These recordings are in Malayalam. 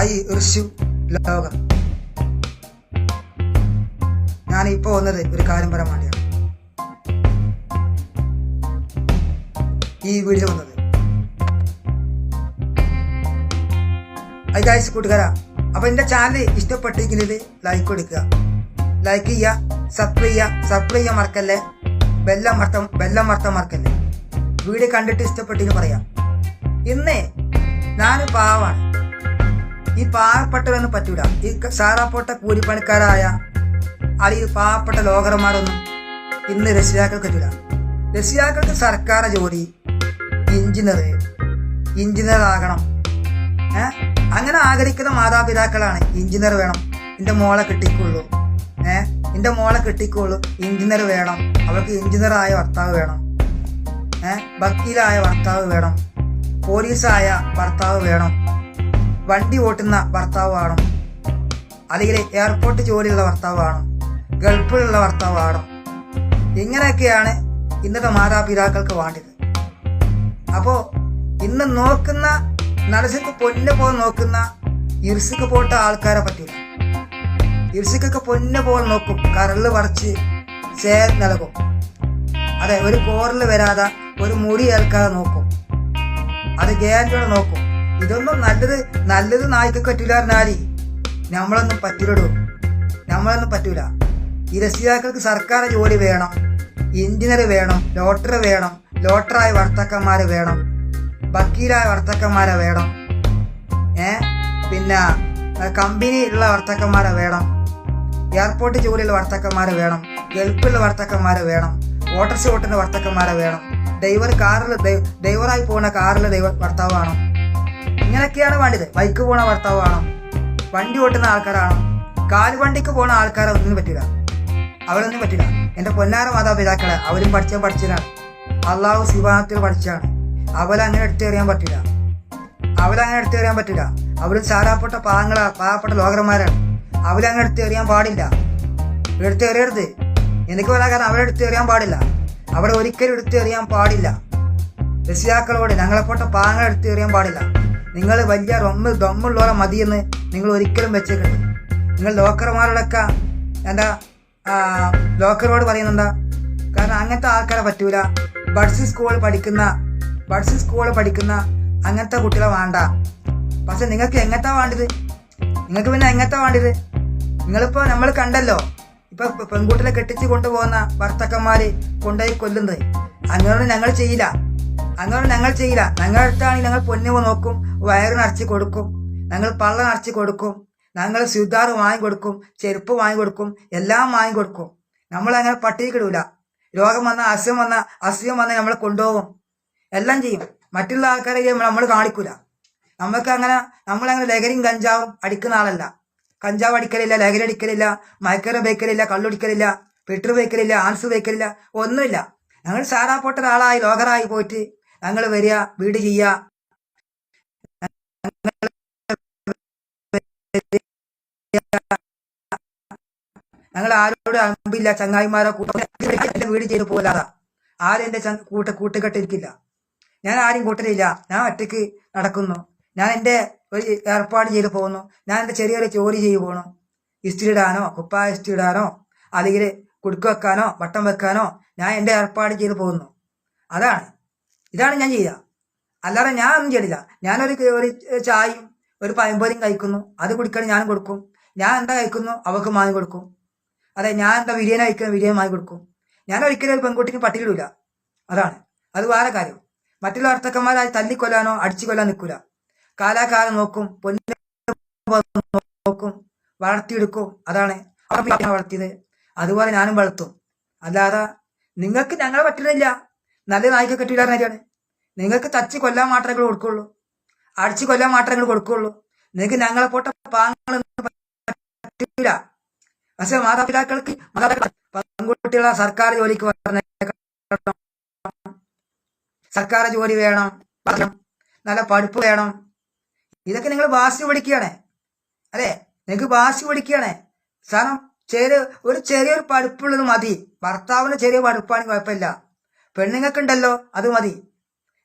ഐ ഋഷു ലോകം. ഞാൻ ഇപ്പോൾ വന്നത് ഒരു കാര്യം പറയാൻ വേണ്ടിയാണ് ഈ വീഡിയോ വന്നത്. ഐ ഗായ്സ് കൂട്ടുകാരാ. അപ്പൊ എന്റെ ചാനൽ ഇഷ്ടപ്പെട്ടിരിക്കുന്നത് ലൈക്ക് കൊടുക്കുക ലൈക്ക് ചെയ്യുക സബ്സ്ക്രൈബ് ചെയ്യുക സബ്സ്ക്രൈബ് ചെയ്യാൻ മറക്കല്ലേ? ബെല്ലം മർത്തം ബെല്ലം മർത്തം മറക്കല്ലേ? വീഡിയോ കണ്ടിട്ട് ഇഷ്ടപ്പെട്ടെന്ന് പറയാം. ഇന്ന് ഞാൻ പാവാണ്. ഈ പാവപ്പെട്ടവരൊന്നും പറ്റൂല. ഈ സാറാപ്പോട്ട കൂലിപ്പണിക്കാരായ അല്ലെങ്കിൽ പാവപ്പെട്ട ലോകർമാരൊന്നും ഇന്ന് രക്ഷിതാക്കൾക്ക് പറ്റൂല. രക്ഷിതാക്കൾക്ക് സർക്കാർ ജോലി എഞ്ചിനീയർ എഞ്ചിനീയർ ആകണം. ഏ? അങ്ങനെ ആഗ്രഹിക്കുന്ന മാതാപിതാക്കളാണ് എഞ്ചിനീയർ വേണം. എന്റെ മോളെ കിട്ടിക്കുള്ളൂ. ഏ? എന്റെ മോളെ കിട്ടിക്കുള്ളൂ. എഞ്ചിനീയർ വേണം. അവൾക്ക് എഞ്ചിനീയർ ആയ ഭർത്താവ് വേണം. ഏ? വക്കീലായ ഭർത്താവ് വേണം. പോലീസായ ഭർത്താവ് വേണം. വണ്ടി ഓട്ടുന്ന ഭർത്താവ് വേണം അല്ലെങ്കിൽ എയർപോർട്ട് ജോലിയുള്ള ഭർത്താവ് വേണം ഗൾഫിലുള്ള ഭർത്താവ് വേണം ഇങ്ങനെയൊക്കെയാണ് ഇന്നത്തെ മാതാപിതാക്കൾക്ക് വേണ്ടത്. അപ്പോ ഇന്ന് നോക്കുന്ന നരസിക്ക് പൊന്നു പോലെ നോക്കുന്ന ഇർസിക്ക് പോട്ട ആൾക്കാരെ പറ്റില്ല. ഇർസിക്കൊക്കെ പൊന്നു പോലെ നോക്കും. കരൾ പറിച്ച് ചേർ നൽകും അതെ ഒരു കോറിൽ വരാതെ ഒരു മുടി ഏൽക്കാതെ നോക്കും. അത് ഗ്യാരണ്ടിയോടെ നോക്കും. ഇതൊന്നും നല്ലത് നല്ലത് നായ്ക്ക് പറ്റൂല പറഞ്ഞാൽ. നമ്മളൊന്നും പറ്റൂലടോ. നമ്മളൊന്നും പറ്റൂല. ഈ രക്ഷിതാക്കൾക്ക് സർക്കാർ ജോലി വേണം. എഞ്ചിനീയർ വേണം ലോട്ടറി വേണം ലോട്ടറായ വർത്തക്കന്മാരെ വേണം വക്കീലായ വർത്തക്കന്മാരെ വേണം. ഏ? പിന്നെ കമ്പനിയിലുള്ള വർത്തക്കന്മാരെ വേണം. എയർപോർട്ട് ജോലിയുള്ള വർത്തക്കന്മാരെ വേണം. ഗൾഫിലുള്ള വർത്തക്കന്മാരെ വേണം. ഓട്ടർ ഓട്ടുന്ന വർത്തക്കന്മാരെ വേണം. ഡ്രൈവർ കാറിൽ ഡ്രൈവറായി പോകുന്ന കാറിലെ ഡ്രൈവർ ഭർത്താവ് വേണം ഇങ്ങനെയൊക്കെയാണ് വേണ്ടത്. ബൈക്ക് പോണ ഭർത്താവ് വേണം. വണ്ടി ഓട്ടുന്ന ആൾക്കാരാണോ. കാൽവണ്ടിക്ക് പോണ ആൾക്കാരെ ഒന്നും പറ്റില്ല. അവരൊന്നും പറ്റില്ല. എന്റെ പൊന്നാര മാതാപിതാക്കളെ അവരും പഠിച്ച പഠിച്ചതാണ് അള്ളാഹു ശിവാനത്തിൽ പഠിച്ചാണ് അവരങ്ങനെ എടുത്തെറിയാൻ പറ്റില്ല. അവരങ്ങനെ എടുത്തെറിയാൻ പറ്റില്ല. അവരും സാരാപ്പെട്ട പാവങ്ങളാ പാവപ്പെട്ട ലോകന്മാരാണ് അവരങ്ങനെ എടുത്തെറിയാൻ പാടില്ല. എടുത്തെറിയരുത്. എനിക്ക് പറയാൻ കാരണം അവരെടുത്തെറിയാൻ പാടില്ല. അവിടെ ഒരിക്കലും എടുത്തെറിയാൻ പാടില്ല. രക്ഷിതാക്കളോട് ഞങ്ങളെപ്പോട്ട പാങ്ങൾ എടുത്തെറിയാൻ പാടില്ല. നിങ്ങൾ വലിയ റൊമ്മ ദമ്മുള്ളവരെ മതിയെന്ന് നിങ്ങൾ ഒരിക്കലും വെച്ചേക്കരുത്. നിങ്ങൾ ലോക്കർമാരോടൊക്കെ എന്താ ലോക്കറോട് പറയുന്നെന്താ? കാരണം അങ്ങനത്തെ ആൾക്കാരെ പറ്റൂല. ബഡ്സ് സ്കൂളിൽ പഠിക്കുന്ന ബഡ്സ് സ്കൂളിൽ പഠിക്കുന്ന അങ്ങനത്തെ കുട്ടികളെ വേണ്ട. പക്ഷെ നിങ്ങൾക്ക് എങ്ങനത്താ വേണ്ടത്? നിങ്ങൾക്ക് പിന്നെ എങ്ങനത്താ വേണ്ടത്? നിങ്ങളിപ്പോൾ നമ്മൾ കണ്ടല്ലോ. ഇപ്പൊ പെൺകുട്ടികളെ കെട്ടിച്ച് കൊണ്ടുപോകുന്ന ഭർത്തക്കന്മാര് കൊണ്ടുപോയി കൊല്ലുന്നത്. അങ്ങനെ ഞങ്ങൾ ചെയ്യില്ല. അങ്ങനെ ഞങ്ങൾ ചെയ്യില്ല ഞങ്ങളുടെ അടുത്താണെങ്കിൽ ഞങ്ങൾ പൊന്നു നോക്കും വയറ് നിറച്ച് കൊടുക്കും ഞങ്ങൾ പള്ള നിറച്ച് കൊടുക്കും ഞങ്ങൾ സുതാറ് വാങ്ങി കൊടുക്കും ചെരുപ്പ് വാങ്ങി കൊടുക്കും എല്ലാം വാങ്ങി കൊടുക്കും. നമ്മൾ അങ്ങനെ പട്ടിക്കിടൂല രോഗം വന്ന അസുഖം വന്ന അസുഖം വന്ന നമ്മളെ കൊണ്ടുപോകും. എല്ലാം ചെയ്യും. മറ്റുള്ള ആൾക്കാരെ നമ്മൾ കാണിക്കൂല. നമുക്ക് അങ്ങനെ നമ്മളങ്ങനെ ലഹരിയും കഞ്ചാവും അടിക്കുന്ന ആളല്ല. കഞ്ചാവ് അടിക്കലില്ല ലഹരി അടിക്കലില്ല മയക്കരം വയ്ക്കലില്ല കള്ളുടിക്കലില്ല പെട്ടർ വയ്ക്കലില്ല ആൻസ് വയ്ക്കലില്ല ഒന്നുമില്ല. ഞങ്ങൾ സാറാപ്പെട്ട ഒരാളായി ലോകറായി പോയിട്ട് ഞങ്ങൾ വരിക വീട് ചെയ്യുക. ഞങ്ങൾ ആരോടും അമ്പില്ല ചങ്ങായിമാരോ കൂട്ടം. വീട് ചെയ്ത് പോലാതാ ആരും എന്റെ കൂട്ട കൂട്ടുകെട്ടിരിക്കില്ല. ഞാൻ ആരും കൂട്ടരില്ല ഞാൻ ഒറ്റയ്ക്ക് നടക്കുന്നു. ഞാൻ എന്റെ ഒരു ഏർപ്പാട് ചെയ്ത് പോകുന്നു. ഞാൻ എന്റെ ചെറിയൊരു ജോലി ചെയ്തു പോകണു ഇസ്റ്റി ഇടാനോ കുപ്പായ ഇസ്റ്റി ഇടാനോ അല്ലെങ്കിൽ കുടുക്ക് വെക്കാനോ വട്ടം വെക്കാനോ ഞാൻ എന്റെ ഏർപ്പാട് ചെയ്ത് പോകുന്നു. അതാണ്. ഇതാണ് ഞാൻ ചെയ്യുക അല്ലാതെ ഞാൻ ഒന്നും ചെയ്യില്ല ഞാനൊരു ഒരു ചായയും ഒരു പഴംപൊരിയും കഴിക്കുന്നു. അത് കുടിക്കാൻ ഞാൻ കൊടുക്കും. ഞാൻ എന്താ കഴിക്കുന്നു? അവൾക്ക് വാങ്ങി കൊടുക്കും. അതെ ഞാൻ എന്താ ബിരിയാണി കഴിക്കുന്ന ബിരിയാണി വാങ്ങി കൊടുക്കും. ഞാൻ ഒരിക്കലും ഒരു പെൺകുട്ടിക്ക് പട്ടിയിടൂല അതാണ്. അത് വേറെ കാര്യം. മറ്റുള്ള ഭർത്തക്കന്മാരായി തല്ലിക്കൊല്ലാനോ അടിച്ചു കൊല്ലാൻ നിൽക്കൂല. കാലാകാലം നോക്കും പൊന്നു നോക്കും വളർത്തിയെടുക്കും. അതാണ്. വളർത്തിയത്? അതുപോലെ ഞാനും വളർത്തും. അല്ലാതെ നിങ്ങൾക്ക് ഞങ്ങളെ പറ്റുന്നില്ല നല്ല നായിക കെട്ടിയിടാനാണ് നിങ്ങൾക്ക് തച്ച് കൊല്ലാൻ മാത്രമേ കൊടുക്കുള്ളൂ. അടിച്ചു കൊല്ലാൻ മാത്രമേ കൊടുക്കുള്ളൂ. നിങ്ങൾക്ക് ഞങ്ങളെ പോട്ട പാങ്ങൾ പറ്റില്ല പക്ഷെ മാതാപിതാക്കൾക്ക് മാതാപിതാക്കൾ പെൺകുട്ടികളെ സർക്കാർ ജോലിക്ക് സർക്കാർ ജോലി വേണം. നല്ല പഠിപ്പ് വേണം. ഇതൊക്കെ നിങ്ങൾ വാശി പിടിക്കുകയാണ്. അതെ നിങ്ങൾക്ക് വാശി പിടിക്കുകയാണ്. കാരണം ചെറിയ ഒരു ചെറിയൊരു പഠിപ്പുള്ളത് മതി. ഭർത്താവിന് ചെറിയ പഠിപ്പാണെങ്കിൽ കുഴപ്പമില്ല. പെണ്ണുങ്ങൾക്കുണ്ടല്ലോ അത് മതി.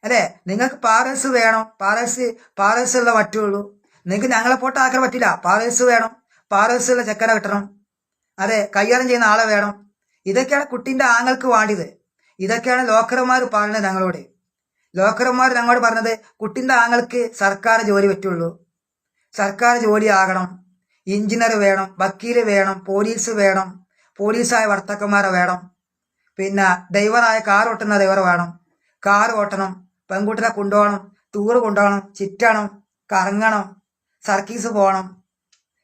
അതെ നിങ്ങൾക്ക് പാറസ് വേണം. പാറസ് പാറസ് ഉള്ള. പറ്റുള്ളൂ നിങ്ങൾക്ക് ഞങ്ങളെ പോട്ട് ആക്കാൻ പറ്റില്ല. പാറസ് വേണം. പാറസ് ഉള്ള ചെക്കനെ കിട്ടണം. അതെ കൈകാര്യം ചെയ്യുന്ന ആളെ വേണം. ഇതൊക്കെയാണ് കുട്ടിന്റെ ആങ്ങൾക്ക് വേണ്ടിയത്. ഇതൊക്കെയാണ് ലോക്കർമാർ പറയുന്നത് ഞങ്ങളോട്. ലോക്കർമാർ ഞങ്ങളോട് പറഞ്ഞത് കുട്ടിന്റെ ആങ്ങൾക്ക് സർക്കാർ ജോലി പറ്റുള്ളൂ. സർക്കാർ ജോലി ആകണം. എഞ്ചിനീയർ വേണം വക്കീൽ വേണം പോലീസ് വേണം പോലീസായ വർത്തക്കന്മാരെ വേണം. പിന്നെ ഡ്രൈവറായ കാർ ഓട്ടുന്ന ഡ്രൈവർ വേണം. കാർ ഓട്ടണം. പെൺകുട്ടികളെ കൊണ്ടുപോകണം ടൂറ് കൊണ്ടുപോകണം ചിറ്റണം കറങ്ങണം സർക്കീസ് പോകണം.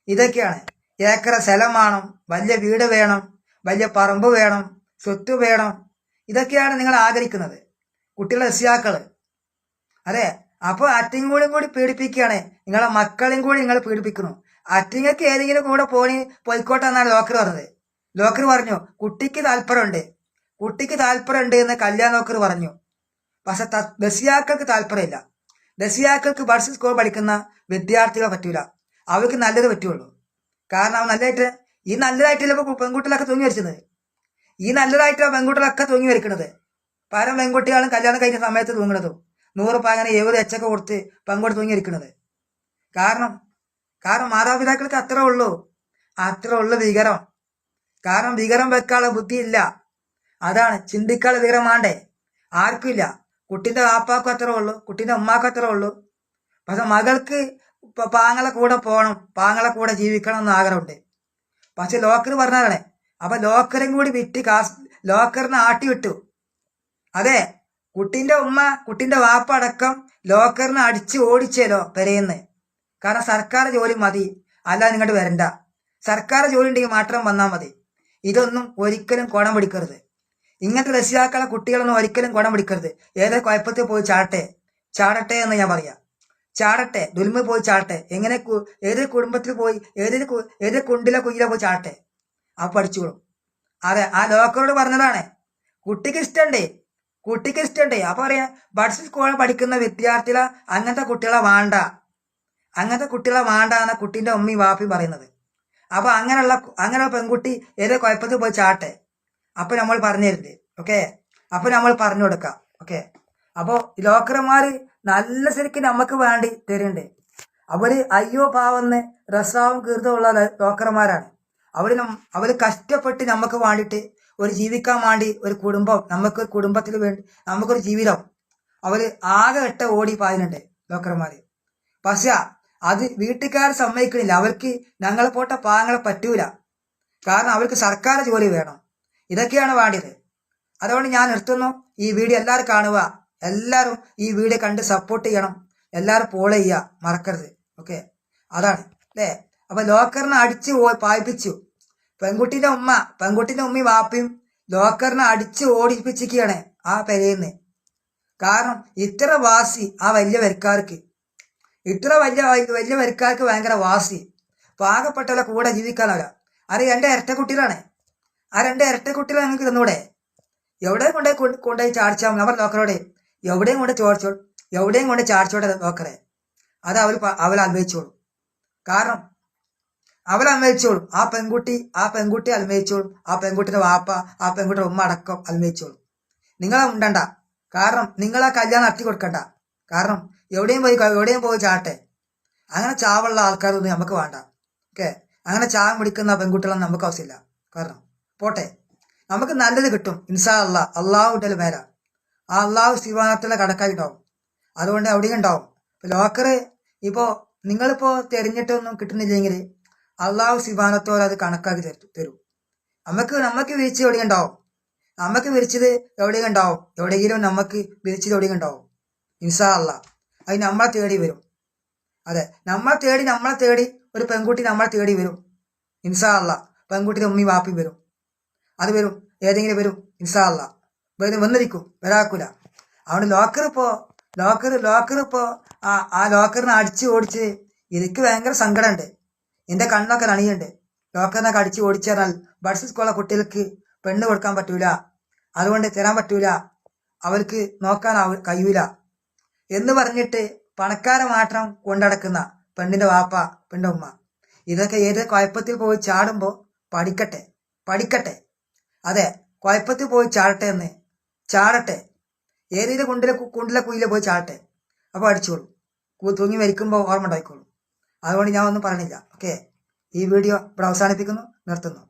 ഇതൊക്കെയാണ്. ഏക്കറ സ്ഥലം വേണം വലിയ വീട് വേണം വലിയ പറമ്പ് വേണം സ്വത്ത് വേണം. ഇതൊക്കെയാണ് നിങ്ങൾ ആഗ്രഹിക്കുന്നത് കുട്ടികളെ രക്ഷിതാക്കൾ. അതെ അപ്പോൾ അറ്റിങ്ങൂടും കൂടി പീഡിപ്പിക്കുകയാണ്. നിങ്ങളെ മക്കളെയും കൂടി നിങ്ങൾ പീഡിപ്പിക്കുന്നു. അറ്റിങ്ങൾക്ക് ഏതെങ്കിലും കൂടെ പോയി പോയിക്കോട്ടെ എന്നാണ് ലോക്കർ പറഞ്ഞത്. ലോക്കർ പറഞ്ഞു കുട്ടിക്ക് താല്പര്യമുണ്ട്. കുട്ടിക്ക് താല്പര്യമുണ്ട് എന്ന് കല്യാൺ ലോക്കർ പറഞ്ഞു. പക്ഷെ ദസിയാക്കൾക്ക് താല്പര്യമില്ല. ദസിയാക്കൾക്ക് ബഡ്സ് സ്കൂൾ പഠിക്കുന്ന വിദ്യാർത്ഥികളെ പറ്റൂല. അവർക്ക് നല്ലത് പറ്റുള്ളൂ. കാരണം നല്ലതായിട്ട് ഈ നല്ലതായിട്ടല്ല ഇപ്പോൾ പെൺകുട്ടികളൊക്കെ തൂങ്ങി വരച്ചത് ഈ നല്ലതായിട്ടാണ് പെൺകുട്ടികളൊക്കെ തൂങ്ങി വരക്കുന്നത് പല പെൺകുട്ടികളും കല്യാണം കഴിഞ്ഞ സമയത്ത് തൂങ്ങണതും നൂറ് പങ്ങനെ എഴുപത് എച്ചൊക്കെ കൊടുത്ത് പെൺകുട്ടി തൂങ്ങി ഇരിക്കുന്നത് കാരണം കാരണം മാതാപിതാക്കൾക്ക് അത്ര ഉള്ളൂ. അത്ര ഉള്ളു വികരം. കാരണം വികരം വെക്കാനുള്ള ബുദ്ധിയില്ല. അതാണ് ചിന്തിക്കാനുള്ള വികരം വേണ്ടേ? ആർക്കും ഇല്ല. കുട്ടീന്റെ വാപ്പാക്കും അത്രേ ഉള്ളൂ കുട്ടീന്റെ ഉമ്മാക്കും അത്രേ ഉള്ളൂ. പക്ഷെ മകൾക്ക് പാങ്ങളെ കൂടെ പോകണം പാങ്ങളെ കൂടെ ജീവിക്കണം എന്ന് ആഗ്രഹമുണ്ട്. പക്ഷെ ലോക്കർ പറഞ്ഞതാണ് അപ്പൊ ലോക്കറും കൂടി വിറ്റ് കാസ് ലോക്കറിന് ആട്ടി വിട്ടു. അതെ കുട്ടിന്റെ ഉമ്മ കുട്ടിന്റെ വാപ്പ അടക്കം ലോക്കറിന് അടിച്ച് ഓടിച്ചേലോ പെരയെന്ന് കാരണം സർക്കാർ ജോലി മതി അല്ലാതെ ഇങ്ങോട്ട് വരണ്ട. സർക്കാർ ജോലി ഉണ്ടെങ്കിൽ മാത്രം വന്നാൽ മതി. ഇതൊന്നും ഒരിക്കലും കുണം പിടിക്കരുത്. ഇങ്ങനത്തെ രക്ഷിതാക്കളെ കുട്ടികളൊന്നും ഒരിക്കലും ഗുണം പിടിക്കരുത്. ഏതോ കുഴപ്പത്തിൽ പോയി ചാടട്ടെ? ചാടട്ടെ എന്ന് ഞാൻ പറയാം. ചാടട്ടെ. ദുൽമ പോയി ചാടട്ടെ. എങ്ങനെ ഏതൊരു ഏത് കുടുംബത്തിൽ പോയി ഏതൊരു ഏതൊരു ഏത് കുണ്ടിലെ കുയിലെ പോയി ചാടട്ടെ? ആ പഠിച്ചോളും. അതെ ആ ലോക്കറോട് പറഞ്ഞതാണ്. കുട്ടിക്ക് ഇഷ്ടണ്ടേ. കുട്ടിക്ക് ഇഷ്ടണ്ടേ. അപ്പൊ പറയാ ബഡ്സ് സ്കൂളിൽ പഠിക്കുന്ന വിദ്യാർത്ഥികളെ അങ്ങനത്തെ കുട്ടികളെ വേണ്ട. അങ്ങനത്തെ കുട്ടികളെ വേണ്ട എന്ന കുട്ടീന്റെ ഉമ്മി വാപ്പി പറയുന്നത്. അപ്പൊ അങ്ങനെയുള്ള അങ്ങനെയുള്ള പെൺകുട്ടി ഏതൊരു കുഴപ്പത്തിൽ പോയി ചാട്ടെ അപ്പൊ നമ്മൾ പറഞ്ഞു തരുന്നത് ഓക്കെ അപ്പൊ നമ്മൾ പറഞ്ഞു കൊടുക്കാം ഓക്കെ അപ്പോ ലോക്കർമാര് നല്ല ശരിക്കും നമുക്ക് വേണ്ടി തരുന്നുണ്ട്. അവർ അയ്യോ പാവന്ന് റസാവും കീർത്തമുള്ള ലോക്കർമാരാണ്. അവർ അവർ കഷ്ടപ്പെട്ട് നമുക്ക് വേണ്ടിയിട്ട് ഒരു ജീവിക്കാൻ വേണ്ടി ഒരു കുടുംബം നമുക്ക് കുടുംബത്തിന് വേണ്ടി നമുക്കൊരു ജീവിതം. അവർ ആകെ ഇട്ട ഓടി പായുന്നുണ്ട് ലോക്കർമാര്. പക്ഷെ അത് വീട്ടുകാർ സമ്മതിക്കണില്ല. അവർക്ക് ഞങ്ങളെ പോട്ട പാങ്ങളെ പറ്റൂല. കാരണം അവർക്ക് സർക്കാർ ജോലി വേണം. ഇതൊക്കെയാണ് വേണ്ടത്. അതുകൊണ്ട് ഞാൻ നിർത്തുന്നു. ഈ വീഡിയോ എല്ലാവരും കാണുക. എല്ലാവരും ഈ വീഡിയോ കണ്ട് സപ്പോർട്ട് ചെയ്യണം. എല്ലാവരും ഫോളോ ചെയ്യുക. മറക്കരുത്. ഓക്കെ അതാണ്. അല്ലേ? അപ്പൊ ലോക്കറിനെ അടിച്ച് പോയി പായിപ്പിച്ചു. പെൺകുട്ടിന്റെ ഉമ്മ പെൺകുട്ടിന്റെ ഉമ്മയും വാപ്പയും ലോക്കറിനെ അടിച്ച് ഓടിപ്പിച്ചിരിക്കുകയാണ് ആ പെരയിന്ന് കാരണം ഇത്ര വാസി ആ വലിയ വരിക്കാർക്ക് ഇത്ര വലിയ വലിയ വരിക്കാർക്ക് ഭയങ്കര വാസി. പാകപ്പെട്ടവരെ കൂടെ ജീവിക്കാനാവില്ല അറിയാം എന്റെ ഇരട്ട കുട്ടികളാണ് ആ രണ്ട് ഇരട്ട കുട്ടികളെ ഞങ്ങൾക്ക് തന്നൂടെ. കൊണ്ടുപോയി കൊണ്ട് കൊണ്ടുപോയി ചാടിച്ചാൽ അവർ ലോക്കറോടെ എവിടെയും കൊണ്ട് ചോദിച്ചോ എവിടെയും കൊണ്ട് ചാടിച്ചോട്ടെ ലോക്കറെ അത് അവർ അവൾ അനുഭവിച്ചോളും. കാരണം അവൾ അനുഭവിച്ചോളും. ആ പെൺകുട്ടി ആ പെൺകുട്ടി അനുഭവിച്ചോളും. ആ പെൺകുട്ടിയുടെ വാപ്പ ആ പെൺകുട്ടിയുടെ ഉമ്മ അടക്കം അനുഭവിച്ചോളും. നിങ്ങളെ ഉണ്ടണ്ട. കാരണം നിങ്ങളെ കല്യാണം നടത്തി കൊടുക്കണ്ട. കാരണം എവിടെയും പോയി എവിടെയും പോയി ചാട്ടെ അങ്ങനെ ചാവുള്ള ആൾക്കാരൊന്നും നമുക്ക് വേണ്ട. ഓക്കെ? അങ്ങനെ ചാവം പിടിക്കുന്ന പെൺകുട്ടികളൊന്നും നമുക്ക് ആവശ്യമില്ല. കാരണം പോട്ടെ. നമുക്ക് നല്ലത് കിട്ടും. ഇൻസാ അള്ളാ അള്ളാഹുന്റെ മേല. ആ അള്ളാഹു ശിവാനത്തിലെ കടക്കായിട്ടുണ്ടാവും അതുകൊണ്ട് അവിടെയും ഉണ്ടാവും. ലോക്കറ് ഇപ്പോൾ നിങ്ങളിപ്പോൾ തിരഞ്ഞിട്ടൊന്നും കിട്ടുന്നില്ലെങ്കിൽ അള്ളാഹു ശിവാനത്തോടെ അത് കണക്കാക്കി തരും നമുക്ക് നമുക്ക് വിരിച്ച് എവിടെയും ഉണ്ടാവും. നമുക്ക് വിരിച്ചത് എവിടെയും ഉണ്ടാവും. എവിടെയെങ്കിലും നമുക്ക് വിരിച്ചത് എവിടെയും ഉണ്ടാവും. ഇൻസാ അല്ല അത് നമ്മളെ തേടി വരും. അതെ. നമ്മളെ തേടി നമ്മളെ തേടി ഒരു പെൺകുട്ടി നമ്മളെ തേടി വരും. ഇൻസാ അള്ളാ പെൺകുട്ടിയുടെ ഉമ്മി വാപ്പി വരും. അത് വരും ഏതെങ്കിലും വരും ഇൻസാള്ള വരും വന്നിരിക്കും വരാക്കൂല. അതുകൊണ്ട് ലോക്കർ ഇപ്പോ ലോക്കർ ലോക്കർ ഇപ്പോ ആ ആ ലോക്കറിനെ അടിച്ച് ഓടിച്ച് എനിക്ക് ഭയങ്കര സങ്കടമുണ്ട്. എന്റെ കണ്ണൊക്കെ നണിയുണ്ട് ലോക്കറിനൊക്കെ അടിച്ച് ഓടിച്ചു പറഞ്ഞാൽ ബഡ്സ് സ്കൂളിലെ കുട്ടികൾക്ക് പെണ്ണ് കൊടുക്കാൻ പറ്റൂല. അതുകൊണ്ട് തരാൻ പറ്റൂല. അവർക്ക് നോക്കാൻ കഴിയൂല. എന്ന് പറഞ്ഞിട്ട് പണക്കാരെ മാത്രം കൊണ്ടടക്കുന്ന പെണ്ണിന്റെ വാപ്പ പെണ്ണിന്റെ ഉമ്മ. ഇതൊക്കെ ഏത് കുഴപ്പത്തിൽ പോയി ചാടുമ്പോൾ പഠിക്കട്ടെ പഠിക്കട്ടെ. അതെ കുഴപ്പത്തിൽ പോയി ചാടട്ടെ എന്ന്. ചാടട്ടെ. ഏതെങ്കിലും കുണ്ടിലെ കുണ്ടിലെ കുയിലെ പോയി ചാടട്ടെ. അപ്പോൾ അടിച്ചോളൂ. തൂങ്ങി മരിക്കുമ്പോൾ ഓർമ്മ ഉണ്ടായിക്കോളൂ. അതുകൊണ്ട് ഞാൻ ഒന്നും പറയണില്ല ഓക്കെ. ഈ വീഡിയോ ഇവിടെ അവസാനിപ്പിക്കുന്നു. നിർത്തുന്നു.